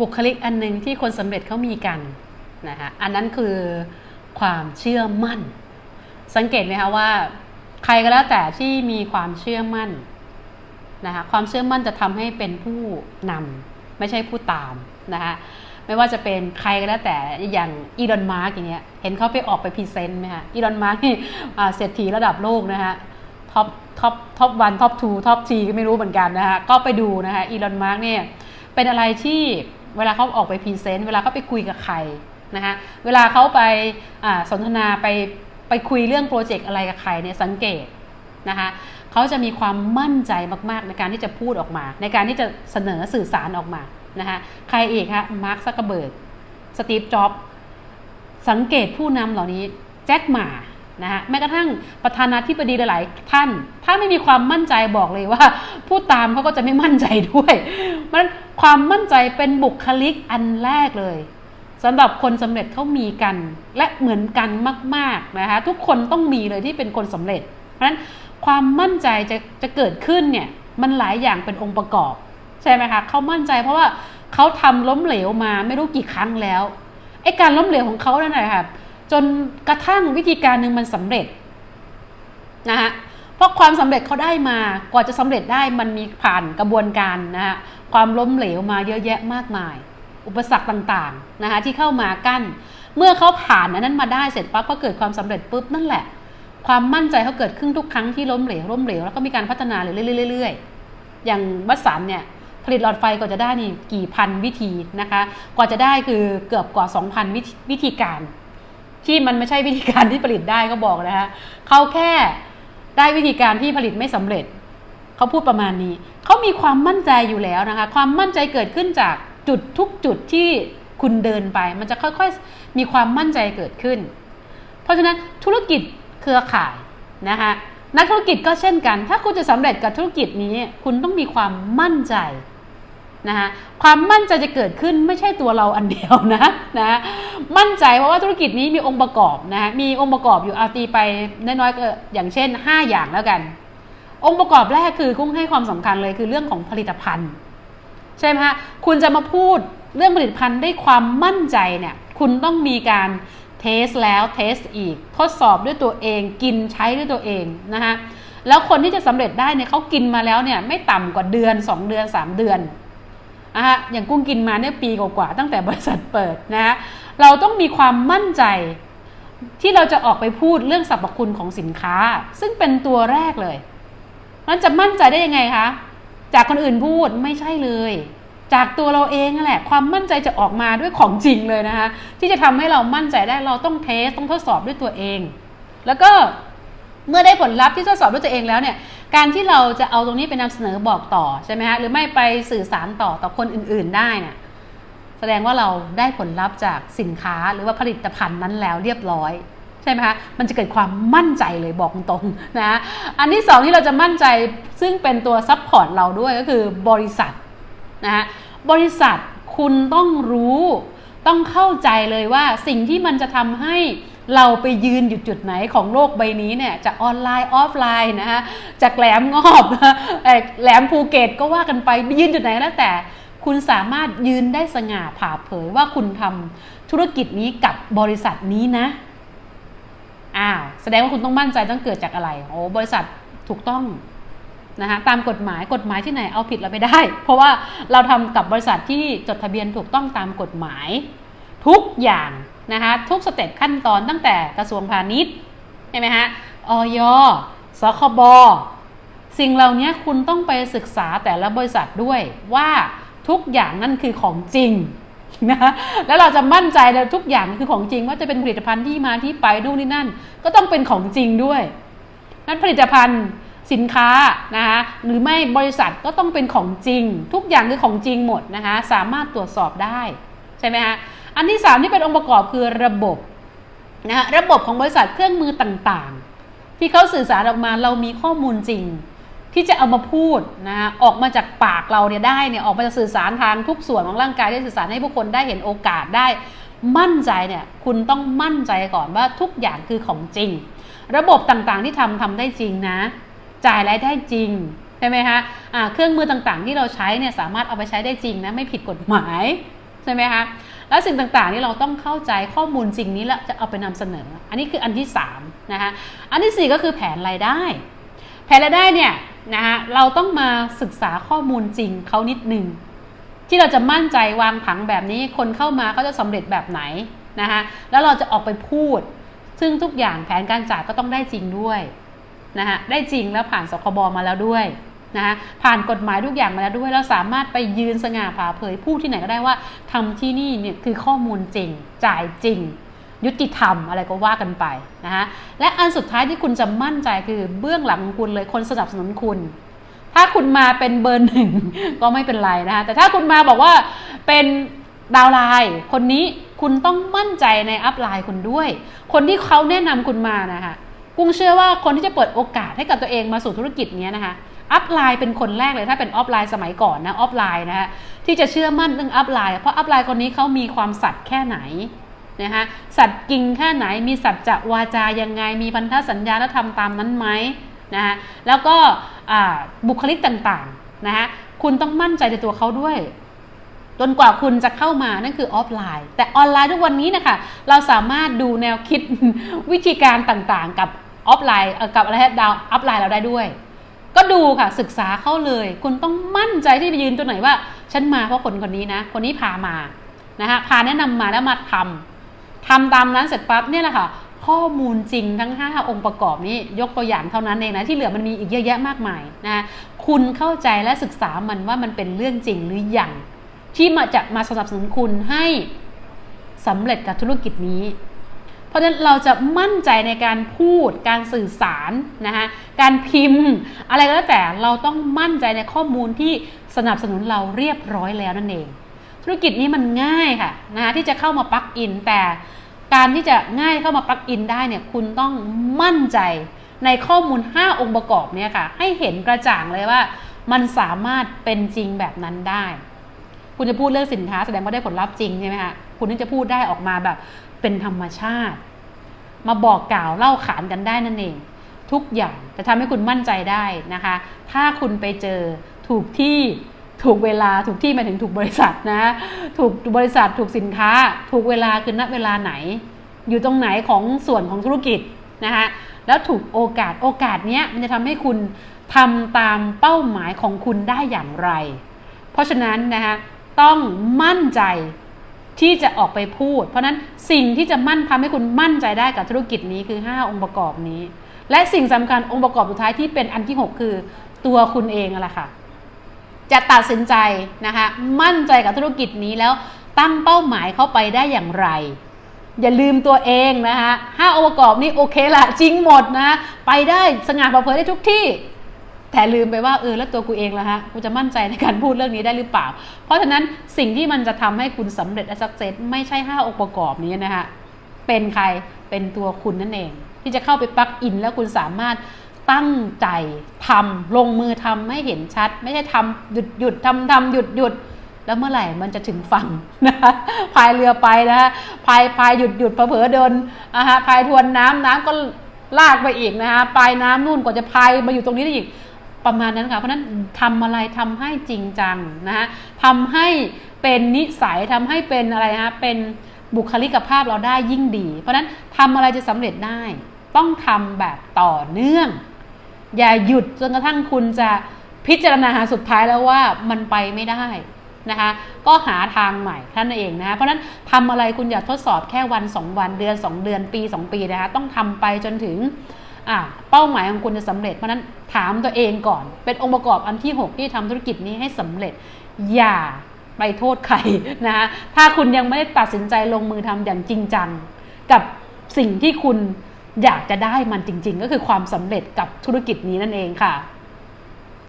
บุคลิกอันหนึ่งที่คนสำเร็จเขามีกันนะคะอันนั้นคือความเชื่อมั่น สังเกตไหมคะว่าใครก็แล้วแต่ที่มีความเชื่อมั่นนะคะความเชื่อมั่นจะทำให้เป็นผู้นำไม่ใช่ผู้ตามนะคะไม่ว่าจะเป็นใครก็แล้วแต่อย่างอีดอนมาร์กอย่างเงี้ยเห็นเขาไปออกไปพรีเซนต์ไหมคะอีดอนมาร์กนี่เศรษฐีระดับโลกนะคะท็อปท็อปท็อปวันท็อปทูท็อปทีก็ไม่รู้เหมือนกันนะคะก็ไปดูนะคะอีลอนมาร์กเนี่ยเป็นอะไรที่ เวลาเขาออกไปพรีเซนต์เวลาเขาไปคุยกับใครนะคะเวลาเขาไปาสนทนาไปไปคุยเรื่องโปรเจกต์อะไรกับใครเนี่ยสังเกตนะคะเขาจะมีความมั่นใจมากๆ ในการที่จะพูดออกมา ในการที่จะเสนอสื่อสารออกมานะคะใครอีกคะมาร์คซักเกอร์เบิร์กสตีฟจ็อบสังเกตผู้นำเหล่านี้แจ็คหมา นะฮะแม้กระทั่งประธานาธิบดีหลาย ๆ ท่าน ถ้าไม่มีความมั่นใจบอกเลยว่า ผู้ตามเขาก็จะไม่มั่นใจด้วยมันความมั่นใจเป็นบุคลิกอันแรกเลยสำหรับคนสำเร็จเขามีกัน และเหมือนกันมาก ๆ นะคะทุกคนต้องมีเลยที่เป็นคนสำเร็จ เพราะฉะนั้นความมั่นใจจะจะเกิดขึ้นเนี่ยมันหลายอย่างเป็นองค์ประกอบ ใช่ไหมคะเขามั่นใจเพราะว่าเขาทำล้มเหลวมาไม่รู้กี่ครั้งแล้วไอ้การล้มเหลวของเขานั่นแหละค่ะ จนกระทั่งวิธีการหนึ่งมันสำเร็จนะคะเพราะความสำเร็จเขาได้มากว่าจะสำเร็จได้มันมีผ่านกระบวนการนะคะความล้มเหลวมาเยอะแยะมากมาย อุปสรรคต่างๆนะคะที่เข้ามากั้น เมื่อเขาผ่านอันนั้นมาได้เสร็จปั๊บก็เกิดความสำเร็จปุ๊บนั่นแหละ ความมั่นใจเขาเกิดขึ้นทุกครั้งที่ล้มเหลวล้มเหลวแล้วก็มีการพัฒนาเรื่อยๆอย่างวัดสันเนี่ยผลิตหลอดไฟกว่าจะได้นี่กี่พันวิธีนะคะ กว่าจะได้คือเกือบกว่า 2,000 วิธีการ ที่มันไม่ใช่วิธีการที่ผลิตได้ก็บอกนะคะเขาแค่ได้วิธีการที่ผลิตไม่สำเร็จ เขาพูดประมาณนี้ เขามีความมั่นใจอยู่แล้วนะคะ ความมั่นใจเกิดขึ้นจากจุดทุกจุดที่คุณเดินไป มันจะค่อยๆมีความมั่นใจเกิดขึ้น เพราะฉะนั้นธุรกิจเครือข่ายนะคะนักธุรกิจก็เช่นกัน ถ้าคุณจะสำเร็จกับธุรกิจนี้ คุณต้องมีความมั่นใจ นะคะความมั่นใจจะเกิดขึ้นไม่ใช่ตัวเราอันเดียวนะนะมั่นใจเพราะว่าธุรกิจนี้มีองค์ประกอบนะมีองค์ประกอบอยู่เอาตีไปน้อยๆก็อย่างเช่น 5 อย่างแล้วกัน องค์ประกอบแรกคือกุ้งให้ความสำคัญเลยคือเรื่องของผลิตภัณฑ์ ใช่ไหมคะคุณจะมาพูดเรื่องผลิตภัณฑ์ได้ความมั่นใจเนี่ยคุณต้องมีการเทสแล้วเทสอีก ทดสอบด้วยตัวเองกินใช้ด้วยตัวเองนะคะแล้วคนที่จะสำเร็จได้เนี่ยเขากินมาแล้วเนี่ยไม่ต่ำกว่าเดือน 2 เดือน 3 เดือน อะฮะอย่างกุ้งกินมาเนี่ยปีกว่าๆตั้งแต่บริษัทเปิดนะเราต้องมีความมั่นใจที่เราจะออกไปพูดเรื่องสรรพคุณของสินค้า ซึ่งเป็นตัวแรกเลยมันจะมั่นใจได้ยังไงคะจากคนอื่นพูดไม่ใช่เลย จากตัวเราเองนั่นแหละความมั่นใจจะออกมาด้วยของจริงเลยนะคะที่จะทำให้เรามั่นใจได้เราต้องเทสต้องทดสอบด้วยตัวเอง แล้วก็เมื่อได้ผลลัพธ์ที่ทดสอบด้วยตัวเองแล้วเนี่ย การที่เราจะเอาตรงนี้ไปนำเสนอบอกต่อใช่ไหมฮะหรือไม่ไปสื่อสารต่อต่อคนอื่น ๆ ได้เนี่ยแสดงว่าเราได้ผลลัพธ์จากสินค้าหรือว่าผลิตภัณฑ์นั้นแล้วเรียบร้อยใช่ไหมคะมันจะเกิดความมั่นใจเลยบอกตรงๆนะอันที่สองที่เราจะมั่นใจซึ่งเป็นตัวซัพพอร์ตเราด้วยก็คือบริษัทนะฮะบริษัทคุณต้องรู้ ต้องเข้าใจเลยว่าสิ่งที่มันจะทำให้ เราไปยืนอยู่จุดไหนของโลกใบนี้เนี่ยจะออนไลน์ออฟไลน์นะฮะจากแหลมงอบแหลมภูเก็ตก็ว่ากันไปยืนจุดไหนแล้วแต่คุณสามารถยืนได้สง่าผ่าเผยว่าคุณทำธุรกิจนี้กับบริษัทนี้นะอ้าวแสดงว่าคุณต้องมั่นใจต้องเกิดจากอะไรโอ้บริษัทถูกต้องนะคะตามกฎหมายกฎหมายที่ไหนเอาผิดเราไม่ได้ เพราะว่าเราทำกับบริษัทที่จดทะเบียนถูกต้องตามกฎหมาย ทุกอย่างนะคะทุกสเต็ปขั้นตอนตั้งแต่กระทรวงพาณิชย์ใช่ไหมฮะออยสคบสิ่งเหล่านี้คุณต้องไปศึกษาแต่ละบริษัทด้วยว่าทุกอย่างนั่นคือของจริงนะแล้วเราจะมั่นใจในทุกอย่างคือของจริง ว่าจะเป็นผลิตภัณฑ์ที่มาที่ไปนู่นนี่นั่น ก็ต้องเป็นของจริงด้วย นั้นผลิตภัณฑ์สินค้านะคะหรือไม่บริษัทก็ต้องเป็นของจริง ทุกอย่างคือของจริงหมดนะคะสามารถตรวจสอบได้ใช่ไหมคะ อันที่ 3 ที่เป็นองค์ประกอบคือระบบนะคะระบบของบริษัทเครื่องมือต่างๆ ที่เขาสื่อสารออกมาเรามีข้อมูลจริง ที่จะเอามาพูดนะฮะออกมาจากปากเราเนี่ยได้เนี่ยออกมาจะสื่อสารทางทุกส่วนของร่างกายได้สื่อสารให้ผู้คนได้เห็นโอกาสได้มั่นใจเนี่ยคุณต้องมั่นใจก่อนว่าทุกอย่างคือของจริง ระบบต่างๆที่ทำทำได้จริงนะ จ่ายรายได้จริงใช่ไหมคะะเครื่องมือต่างๆ ที่เราใช้เนี่ยสามารถเอาไปใช้ได้จริงนะไม่ผิดกฎหมาย ใช่ไหมคะแล้วสิ่งต่างๆนี่เราต้องเข้าใจข้อมูลจริงนี้แล้วจะเอาไปนำเสนอ อันนี้คืออันที่3นะคะอันที่ 4 ก็คือแผนรายได้ แผนรายได้เนี่ยนะคะเราต้องมาศึกษาข้อมูลจริงเขานิดนึงที่เราจะมั่นใจวางผังแบบนี้คนเข้ามาเขาจะสำเร็จแบบไหนนะคะแล้วเราจะออกไปพูด ซึ่งทุกอย่างแผนการจ่ายก็ต้องได้จริงด้วยนะคะได้จริงแล้วผ่านสคบมาแล้วด้วย นะคะผ่านกฎหมายทุกอย่างมาแล้วด้วยเราสามารถไปยืนสง่าผ่าเผยพูดที่ไหนก็ได้ว่าทำที่นี่เนี่ยคือข้อมูลจริง จ่ายจริง ยุติธรรมอะไรก็ว่ากันไปนะคะและอันสุดท้ายที่คุณจะมั่นใจคือเบื้องหลังของคุณเลยคนสนับสนุนคุณ ถ้าคุณมาเป็นเบอร์หนึ่งก็ไม่เป็นไรนะคะแต่ถ้าคุณมาบอกว่าเป็นดาวไลน์คนนี้คุณต้องมั่นใจในอัพไลน์คุณด้วย คนที่เขาแนะนำคุณมานะคะกุ้งเชื่อว่าคนที่จะเปิดโอกาสให้กับตัวเองมาสู่ธุรกิจเนี้ยนะคะ อัพไลน์เป็นคนแรกเลยถ้าเป็นออฟไลน์สมัยก่อนนะออฟไลน์นะคะที่จะเชื่อมั่นเรื่องอัพไลน์เพราะอัพไลน์คนนี้เขามีความสัตย์แค่ไหนนะคะสัตย์จริงแค่ไหนมีสัจจะวาจายังไง มีพันธสัญญาและทำตามนั้นไหมนะคะแล้วก็บุคลิกต่างๆนะคะคุณต้องมั่นใจในตัวเขาด้วยจนกว่าคุณจะเข้ามานั่นคือออฟไลน์ แต่ออนไลน์ทุกวันนี้นะคะเราสามารถดูแนวคิดวิธีการต่างๆ กับออฟไลน์กับอะไรดาวอัพไลน์เราได้ด้วย ก็ดูค่ะศึกษาเข้าเลย คุณต้องมั่นใจที่ไปยืนตัวไหนว่า ฉันมาเพราะคนคนนี้นะ คนนี้พามานะคะพาแนะนำมาแล้วมาทำทำตามนั้นเสร็จปั๊บเนี่ยแหละค่ะข้อมูลจริงทั้ง 5 องค์ประกอบนี้ยกตัวอย่างเท่านั้นเองนะที่เหลือมันมีอีกเยอะแยะมากมายนะคุณเข้าใจและศึกษามันว่ามันเป็นเรื่องจริงหรืออยังที่มาจะมาสนับสนุนคุณให้สำเร็จกับธุรกิจนี้ ราะฉะนั้นเราจะมั่นใจในการพูดการสื่อสารนะคะการพิมพ์ อะไรก็แล้วแต่เราต้องมั่นใจในข้อมูลที่สนับสนุนเราเรียบร้อยแล้วนั่นเอง ธุรกิจนี้มันง่ายค่ะนะคะที่จะเข้ามาปลักอิน แต่การที่จะง่ายเข้ามาปลักอินได้เนี่ยคุณต้องมั่นใจในข้อมูล 5 องค์ประกอบเนี่ยค่ะ ให้เห็นกระจ่างเลยว่า มันสามารถเป็นจริงแบบนั้นได้ คุณจะพูดเรื่องสินค้าแสดงว่าได้ผลลัพธ์จริงใช่ไหมคะคุณถึงจะพูดได้ออกมาแบบ เป็นธรรมชาติ มาบอกกล่าวเล่าขานกันได้นั่นเอง ทุกอย่างจะทำให้คุณมั่นใจได้นะคะ ถ้าคุณไปเจอถูกที่ถูกเวลาถูกที่หมายถึงถูกบริษัทนะถูกบริษัทถูกสินค้า ถูกเวลาคือณเวลาไหน อยู่ตรงไหนของส่วนของธุรกิจนะคะแล้วถูกโอกาสโอกาสเนี้ยมันจะทำให้คุณทำตามเป้าหมายของคุณได้อย่างไร เพราะฉะนั้นนะคะต้องมั่นใจ ที่จะออกไปพูด เพราะนั้นสิ่งที่จะมั่นทำให้คุณมั่นใจได้กับธุรกิจนี้คือ 5 องค์ประกอบนี้ และสิ่งสำคัญองค์ประกอบสุดท้ายที่เป็นอันที่ 6 คือตัวคุณเองอะไรค่ะ จะตัดสินใจนะคะมั่นใจกับธุรกิจนี้แล้วตั้งเป้าหมายเข้าไปได้อย่างไร อย่าลืมตัวเองนะคะห้าองค์ประกอบนี้โอเคละจริงหมดนะ ไปได้สง่าผ่าเผยได้ทุกที่ แต่ลืมไปว่าเออแล้วตัวกูเองล่ะฮะกูจะมั่นใจในการพูดเรื่องนี้ได้หรือเปล่า เพราะฉะนั้นสิ่งที่มันจะทำให้คุณสำเร็จและสักเซสไม่ใช่ห้าองค์ประกอบนี้นะคะเป็นใครเป็นตัวคุณนั่นเอง ที่จะเข้าไปปลักอินแล้วคุณสามารถตั้งใจทำลงมือทำให้เห็นชัด ไม่ใช่ทำหยุดหยุดทำทำหยุดหยุดแล้วเมื่อไหร่มันจะถึงฝั่งนะคะพายเรือไปนะคะพายพายหยุดหยุดเผลอเดินนะคะพายทวนน้ำน้ำก็ลากไปอีกนะคะปลายน้ำนู่นกว่าจะพายมาอยู่ตรงนี้ได้อีก ประมาณนั้นค่ะ เพราะนั้นทำอะไรทำให้จริงจังนะคะทำให้เป็นนิสัยทำให้เป็นอะไรนะคะเป็นบุคลิกภาพเราได้ยิ่งดี เพราะนั้นทำอะไรจะสำเร็จได้ ต้องทำแบบต่อเนื่อง อย่าหยุดจนกระทั่งคุณจะพิจารณาหาสุดท้ายแล้วว่ามันไปไม่ได้นะคะก็หาทางใหม่ท่านเองนะคะเพราะนั้นทำอะไรคุณอย่าทดสอบแค่วัน 2 วันเดือน 2 เดือนปี 2 ปีนะคะต้องทำไปจนถึง เป้าหมายของคุณจะสำเร็จ เพราะนั้นถามตัวเองก่อน เป็นองค์ประกอบอันที่ 6 ที่ทำธุรกิจนี้ให้สำเร็จ อย่าไปโทษใครนะคะถ้าคุณยังไม่ได้ตัดสินใจลงมือทำอย่างจริงจัง กับสิ่งที่คุณอยากจะได้มันจริง ๆ ก็คือความสำเร็จกับธุรกิจนี้นั่นเองค่ะ